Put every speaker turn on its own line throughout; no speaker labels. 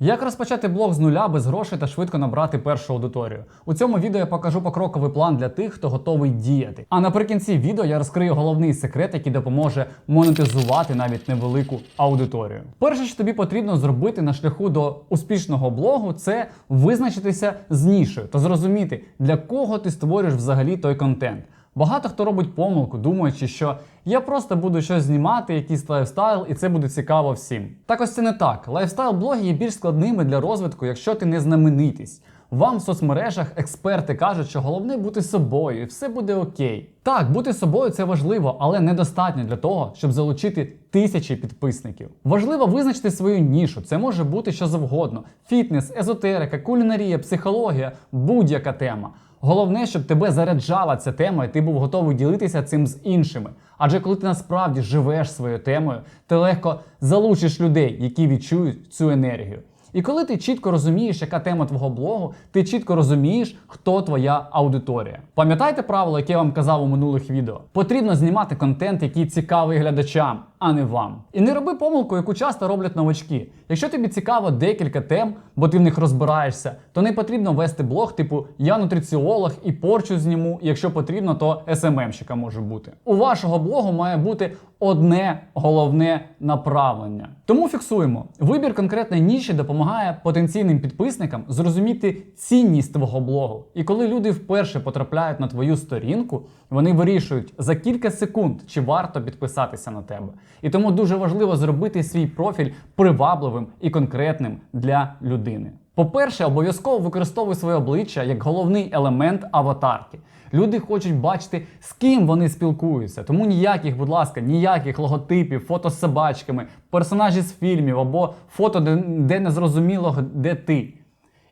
Як розпочати блог з нуля без грошей та швидко набрати першу аудиторію? У цьому відео я покажу покроковий план для тих, хто готовий діяти. А наприкінці відео я розкрию головний секрет, який допоможе монетизувати навіть невелику аудиторію. Перше, що тобі потрібно зробити на шляху до успішного блогу, це визначитися з нішею та зрозуміти, для кого ти створюєш взагалі той контент. Багато хто робить помилку, думаючи, що я просто буду щось знімати, якийсь лайфстайл, і це буде цікаво всім. Так ось це не так. Лайфстайл-блоги є більш складними для розвитку, якщо ти не знаменитість. Вам в соцмережах експерти кажуть, що головне бути собою, і все буде окей. Так, бути собою це важливо, але недостатньо для того, щоб залучити тисячі підписників. Важливо визначити свою нішу. Це може бути що завгодно: фітнес, езотерика, кулінарія, психологія, будь-яка тема. Головне, щоб тебе заряджала ця тема, і ти був готовий ділитися цим з іншими. Адже коли ти насправді живеш своєю темою, ти легко залучиш людей, які відчують цю енергію. І коли ти чітко розумієш, яка тема твого блогу, ти чітко розумієш, хто твоя аудиторія. Пам'ятаєте правило, яке я вам казав у минулих відео? Потрібно знімати контент, який цікавий глядачам, а не вам. І не роби помилку, яку часто роблять новачки. Якщо тобі цікаво декілька тем, бо ти в них розбираєшся, то не потрібно вести блог, типу я нутриціолог і порчу зніму. Якщо потрібно, то СММщика може бути. У вашого блогу має бути одне головне направлення. Тому фіксуємо. Вибір конкретної ніші допомагає потенційним підписникам зрозуміти цінність твого блогу. І коли люди вперше потрапляють на твою сторінку, вони вирішують за кілька секунд, чи варто підписатися на тебе. І тому дуже важливо зробити свій профіль привабливим і конкретним для людини. По-перше, обов'язково використовуй своє обличчя як головний елемент аватарки. Люди хочуть бачити, з ким вони спілкуються. Тому ніяких, будь ласка, ніяких логотипів, фото з собачками, персонажі з фільмів або фото, де, де не зрозуміло, де ти.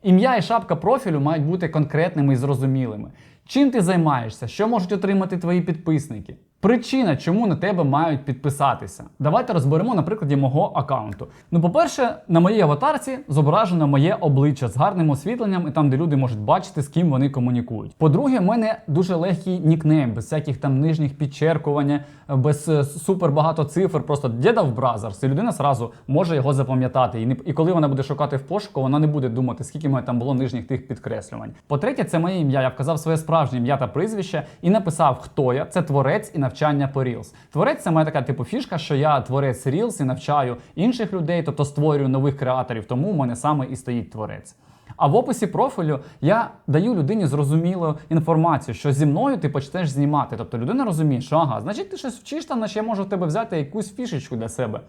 Ім'я і шапка профілю мають бути конкретними і зрозумілими. Чим ти займаєшся? Що можуть отримати твої підписники? Причина, чому на тебе мають підписатися. Давайте розберемо на прикладі мого аккаунту. Ну, по-перше, на моїй аватарці зображено моє обличчя з гарним освітленням і там, де люди можуть бачити, з ким вони комунікують. По-друге, в мене дуже легкий нікнейм, без всяких там нижніх підчеркувань, без е, супер багато цифр, просто діда в бразерс, і людина зразу може його запам'ятати. І, коли вона буде шукати в пошуку, вона не буде думати, скільки мене там було нижніх тих підкреслювань. По-третє, це моє ім'я. Я вказав своє справжнє ім'я та прізвище і написав, хто я. Це творець і навчання по Reels. Творець це моя така типу фішка, що я творець Reels і навчаю інших людей, тобто створюю нових креаторів. Тому в мене саме і стоїть творець. А в описі профілю я даю людині зрозумілу інформацію, що зі мною ти почнеш знімати. Тобто людина розуміє, що ага, значить ти щось вчиш там, наче я можу в тебе взяти якусь фішечку для себе.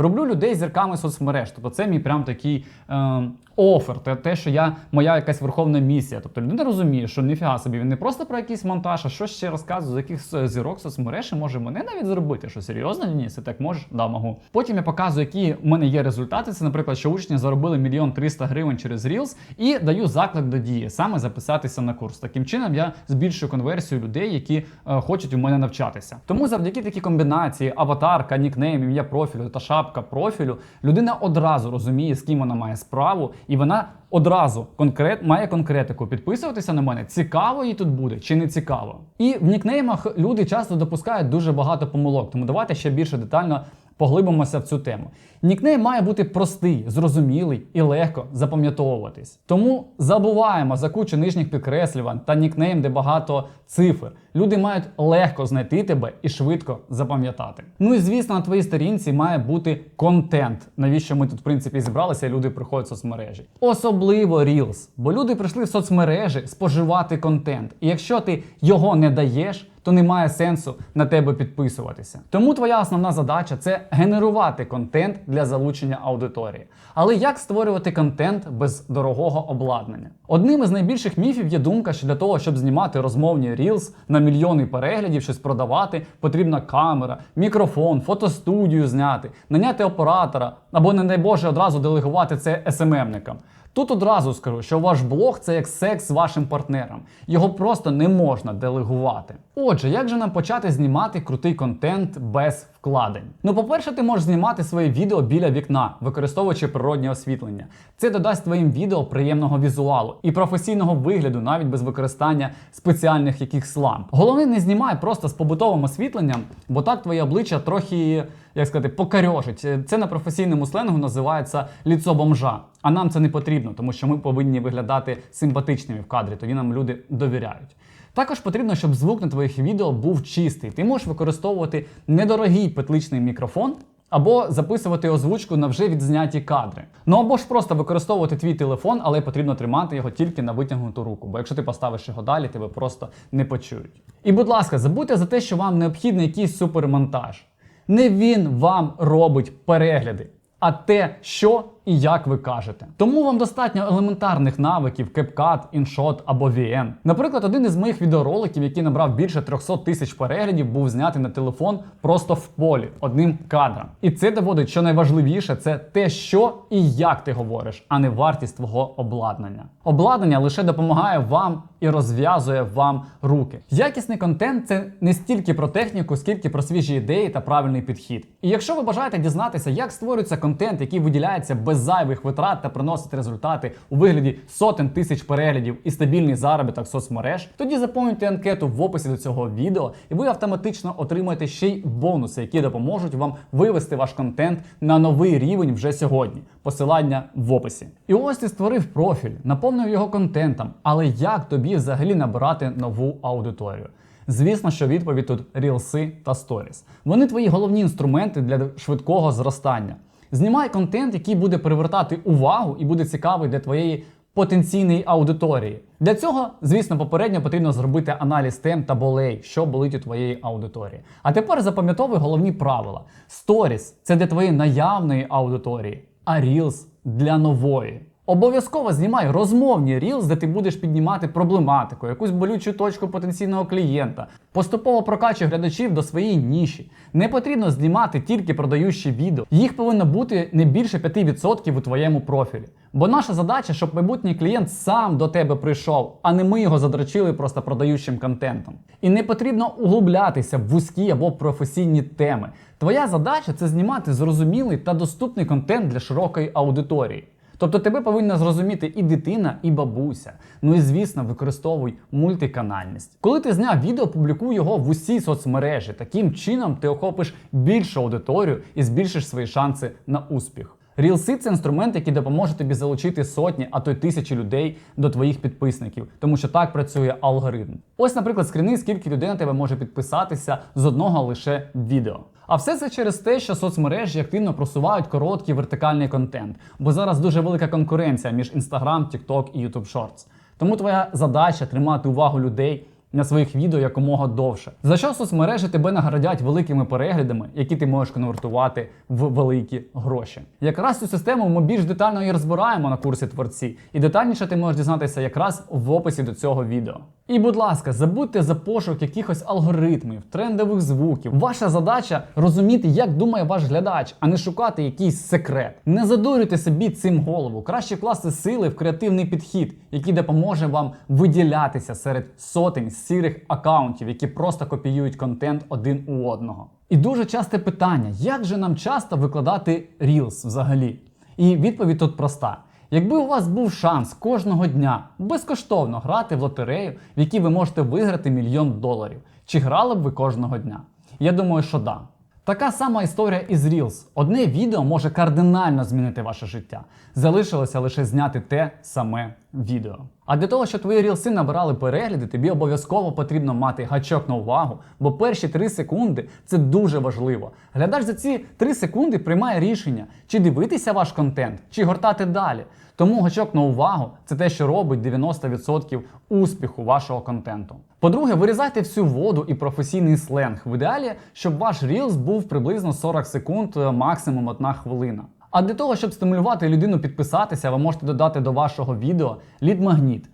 Роблю людей зірками соцмереж. Тобто це мій прям такий е, офер, те, те, що я моя якась верховна місія. Тобто людина розуміє, що ніфіга собі він не просто про якийсь монтаж, а що ще розказує, з яких зірок соцмереж і може мене навіть зробити. Що серйозно? Ні, це так можеш? Да, можу. Потім я показую, які в мене є результати. Це, наприклад, що учні заробили мільйон триста гривень через Reels і даю заклик до дії, саме записатися на курс. Таким чином я збільшую конверсію людей, які е, хочуть у мене навчатися. Тому завдяки такій комбінації аватарка, нікнейм, ім'я профілю та шапка профілю, людина одразу розуміє, з ким вона має справу, і вона одразу конкрет має конкретику. Підписуватися на мене цікаво їй тут буде чи не цікаво. І в нікнеймах люди часто допускають дуже багато помилок. Тому давайте ще більше детально поглибимося в цю тему. Нікнейм має бути простий, зрозумілий і легко запам'ятовуватись. Тому забуваємо за кучу нижніх підкреслювань та нікнейм, де багато цифр. Люди мають легко знайти тебе і швидко запам'ятати. Ну і звісно, на твоїй сторінці має бути контент. Навіщо ми тут, в принципі, зібралися, люди приходять в соцмережі. Особливо Reels, бо люди прийшли в соцмережі споживати контент. І якщо ти його не даєш, то немає сенсу на тебе підписуватися. Тому твоя основна задача це генерувати контент для залучення аудиторії. Але як створювати контент без дорогого обладнання? Одним із найбільших міфів є думка, що для того, щоб знімати розмовні Reels на мільйони переглядів, щось продавати, потрібна камера, мікрофон, фотостудію зняти, наняти оператора або, не дай Боже, одразу делегувати це СММникам. Тут одразу скажу, що ваш блог це як секс з вашим партнером. Його просто не можна делегувати. Отже, як же нам почати знімати крутий контент без вкладень? Ну, по-перше, ти можеш знімати своє відео біля вікна, використовуючи природнє освітлення. Це додасть твоїм відео приємного візуалу і професійного вигляду, навіть без використання спеціальних якихось ламп. Головне, не знімай просто з побутовим освітленням, бо так твоє обличчя трохи, як сказати, покарьожить. Це на професійному сленгу називається ліцо бомжа. А нам це не потрібно, тому що ми повинні виглядати симпатичними в кадрі, тоді нам люди довіряють. Також потрібно, щоб звук на твоїх відео був чистий. Ти можеш використовувати недорогий петличний мікрофон. Або записувати озвучку на вже відзняті кадри. Ну або ж просто використовувати твій телефон, але потрібно тримати його тільки на витягнуту руку, бо якщо ти поставиш його далі, тебе просто не почують. І будь ласка, забудьте за те, що вам необхідний якийсь супермонтаж. Не він вам робить перегляди, а те, що і як ви кажете. Тому вам достатньо елементарних навиків CapCut, InShot або VN. Наприклад, один із моїх відеороликів, який набрав більше 300 тисяч переглядів, був знятий на телефон просто в полі одним кадром. І це доводить, що найважливіше це те, що і як ти говориш, а не вартість твого обладнання. Обладнання лише допомагає вам і розв'язує вам руки. Якісний контент це не стільки про техніку, скільки про свіжі ідеї та правильний підхід. І якщо ви бажаєте дізнатися, як створюється контент, який виділяється без зайвих витрат та приносить результати у вигляді сотень тисяч переглядів і стабільний заробіток соцмереж, тоді заповнюйте анкету в описі до цього відео, і ви автоматично отримаєте ще й бонуси, які допоможуть вам вивести ваш контент на новий рівень вже сьогодні. Посилання в описі. І ось ти створив профіль, наповнив його контентом. Але як тобі взагалі набирати нову аудиторію? Звісно, що відповідь тут рілси та сторіс. Вони твої головні інструменти для швидкого зростання. Знімай контент, який буде привертати увагу і буде цікавий для твоєї потенційної аудиторії. Для цього, звісно, попередньо потрібно зробити аналіз тем та болей, що болить у твоєї аудиторії. А тепер запам'ятовуй головні правила: сторіс це для твоєї наявної аудиторії, а Reels для нової. Обов'язково знімай розмовні Reels, де ти будеш піднімати проблематику, якусь болючу точку потенційного клієнта. Поступово прокачуй глядачів до своєї ніші. Не потрібно знімати тільки продаючі відео. Їх повинно бути не більше 5% у твоєму профілі. Бо наша задача, щоб майбутній клієнт сам до тебе прийшов, а не ми його задрачили просто продаючим контентом. І не потрібно углублятися в вузькі або професійні теми. Твоя задача це знімати зрозумілий та доступний контент для широкої аудиторії. Тобто тебе повинна зрозуміти і дитина, і бабуся. Ну і звісно, використовуй мультиканальність. Коли ти зняв відео, публікуй його в усі соцмережі. Таким чином ти охопиш більшу аудиторію і збільшиш свої шанси на успіх. Рілси це інструмент, який допоможе тобі залучити сотні, а то й тисячі людей до твоїх підписників, тому що так працює алгоритм. Ось, наприклад, скріни, скільки людей на тебе може підписатися з одного лише відео. А все це через те, що соцмережі активно просувають короткий вертикальний контент, бо зараз дуже велика конкуренція між Instagram, TikTok і YouTube Shorts. Тому твоя задача тримати увагу людей на своїх відео якомога довше. За що соцмережі тебе наградять великими переглядами, які ти можеш конвертувати в великі гроші. Якраз цю систему ми більш детально і розбираємо на курсі творці, і детальніше ти можеш дізнатися якраз в описі до цього відео. І, будь ласка, забудьте за пошук якихось алгоритмів, трендових звуків. Ваша задача розуміти, як думає ваш глядач, а не шукати якийсь секрет. Не задурюйте собі цим голову. Краще вкласти сили в креативний підхід, який допоможе вам виділятися серед сотень сірих акаунтів, які просто копіюють контент один у одного. І дуже часте питання: як же нам часто викладати Reels взагалі? І відповідь тут проста. Якби у вас був шанс кожного дня безкоштовно грати в лотерею, в якій ви можете виграти мільйон доларів, чи грали б ви кожного дня? Я думаю, що да. Така сама історія із Reels. Одне відео може кардинально змінити ваше життя. Залишилося лише зняти те саме відео. А для того, щоб твої рілси набирали перегляди, тобі обов'язково потрібно мати гачок на увагу, бо перші 3 секунди це дуже важливо. Глядач за ці 3 секунди приймає рішення, чи дивитися ваш контент, чи гортати далі. Тому гачок на увагу це те, що робить 90% успіху вашого контенту. По-друге, вирізайте всю воду і професійний сленг. В ідеалі, щоб ваш Reels був приблизно 40 секунд, е, максимум 1 хвилина. А для того, щоб стимулювати людину підписатися, ви можете додати до вашого відео лід-магніт.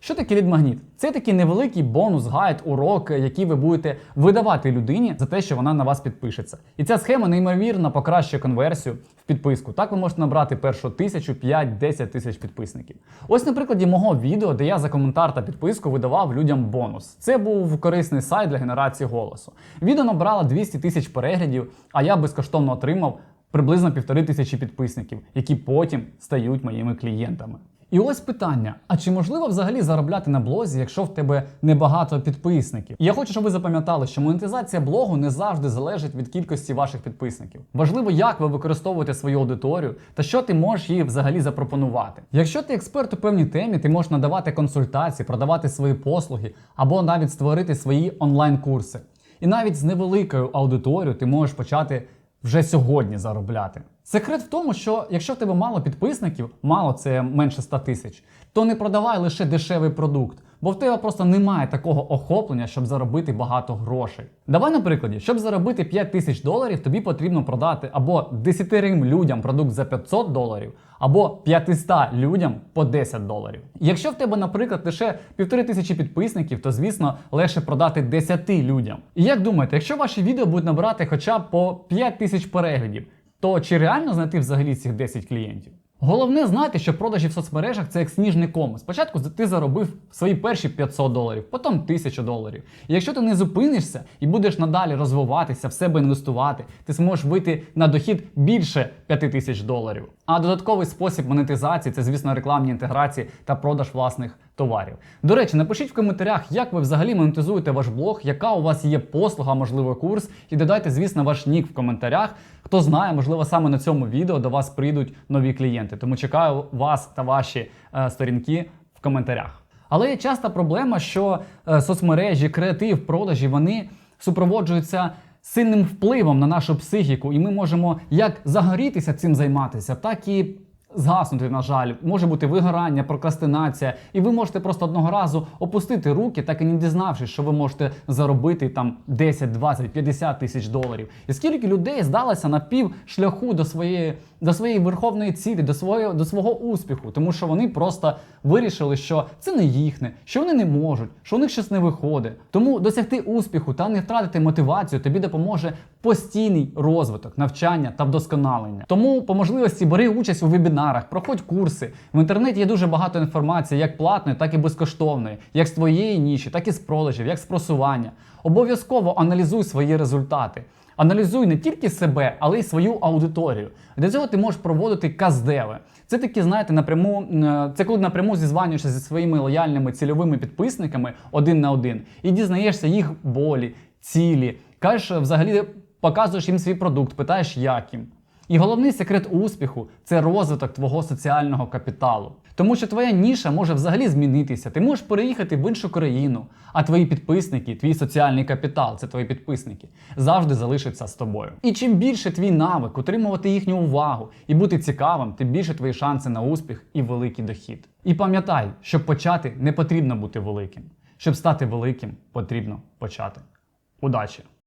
Що таке лід-магніт? Це такий невеликий бонус, гайд, урок, який ви будете видавати людині за те, що вона на вас підпишеться. І ця схема неймовірно покращує конверсію в підписку. Так ви можете набрати першу тисячу, 5, 10 тисяч підписників. Ось на прикладі мого відео, де я за коментар та підписку видавав людям бонус. Це був корисний сайт для генерації голосу. Відео набрало 200 тисяч переглядів, а я безкоштовно отримав приблизно півтори тисячі підписників, які потім стають моїми клієнтами. І ось питання: а чи можливо взагалі заробляти на блозі, якщо в тебе небагато підписників? І я хочу, щоб ви запам'ятали, що монетизація блогу не завжди залежить від кількості ваших підписників. Важливо, як ви використовуєте свою аудиторію та що ти можеш їй взагалі запропонувати. Якщо ти експерт у певній темі, ти можеш надавати консультації, продавати свої послуги або навіть створити свої онлайн-курси. І навіть з невеликою аудиторією ти можеш почати вже сьогодні заробляти. Секрет в тому, що якщо в тебе мало підписників, мало це менше 100 тисяч, то не продавай лише дешевий продукт, бо в тебе просто немає такого охоплення, щоб заробити багато грошей. Давай на прикладі, щоб заробити 5 тисяч доларів, тобі потрібно продати або 10 людям продукт за 500 доларів, або 500 людям по 10 доларів. Якщо в тебе, наприклад, лише півтори тисячі підписників, то звісно легше продати 10 людям. І як думаєте, якщо ваші відео будуть набирати хоча б по 5 тисяч переглядів, то чи реально знайти взагалі цих 10 клієнтів? Головне знати, що продажі в соцмережах це як сніжний ком. Спочатку ти заробив свої перші 500 доларів, потім 1000 доларів. І якщо ти не зупинишся і будеш надалі розвиватися, в себе інвестувати, ти зможеш вийти на дохід більше 5000 доларів. А додатковий спосіб монетизації це, звісно, рекламні інтеграції та продаж власних товарів. До речі, напишіть в коментарях, як ви взагалі монетизуєте ваш блог, яка у вас є послуга, можливо, курс, і додайте, звісно, ваш нік в коментарях. Хто знає, можливо, саме на цьому відео до вас прийдуть нові клієнти. Тому чекаю вас та ваші е, сторінки в коментарях. Але є часта проблема, що е, соцмережі, креатив, продажі вони супроводжуються сильним впливом на нашу психіку, і ми можемо як загорітися цим займатися, так і згаснути, на жаль, може бути вигорання, прокрастинація, і ви можете просто одного разу опустити руки, так і не дізнавшись, що ви можете заробити там 10, 20, 50 тисяч доларів. І скільки людей здалося на пів шляху до своєї до своєї верховної цілі, до свого, до свого успіху, тому що вони просто вирішили, що це не їхне, що вони не можуть, що у них щось не виходить. Тому досягти успіху та не втратити мотивацію тобі допоможе постійний розвиток, навчання та вдосконалення. Тому по можливості бери участь у вебінарах, проходь курси. В інтернеті є дуже багато інформації, як платної, так і безкоштовної, як з твоєї ніші, так і з продажів, як з просування. Обов'язково аналізуй свої результати. Аналізуй не тільки себе, але й свою аудиторію. Для цього ти можеш проводити каздеви. Це такі, знаєте, напряму, е, це коли напряму зізванюєшся зі своїми лояльними цільовими підписниками один на один і дізнаєшся їх болі, цілі. Кажеш, взагалі показуєш їм свій продукт, питаєш, як їм. І головний секрет успіху це розвиток твого соціального капіталу. Тому що твоя ніша може взагалі змінитися. Ти можеш переїхати в іншу країну, а твої підписники, твій соціальний капітал, це твої підписники, завжди залишаться з тобою. І чим більше твій навик, утримувати їхню увагу і бути цікавим, тим більше твої шанси на успіх і великий дохід. І пам'ятай, щоб почати, не потрібно бути великим. Щоб стати великим, потрібно почати. Удачі!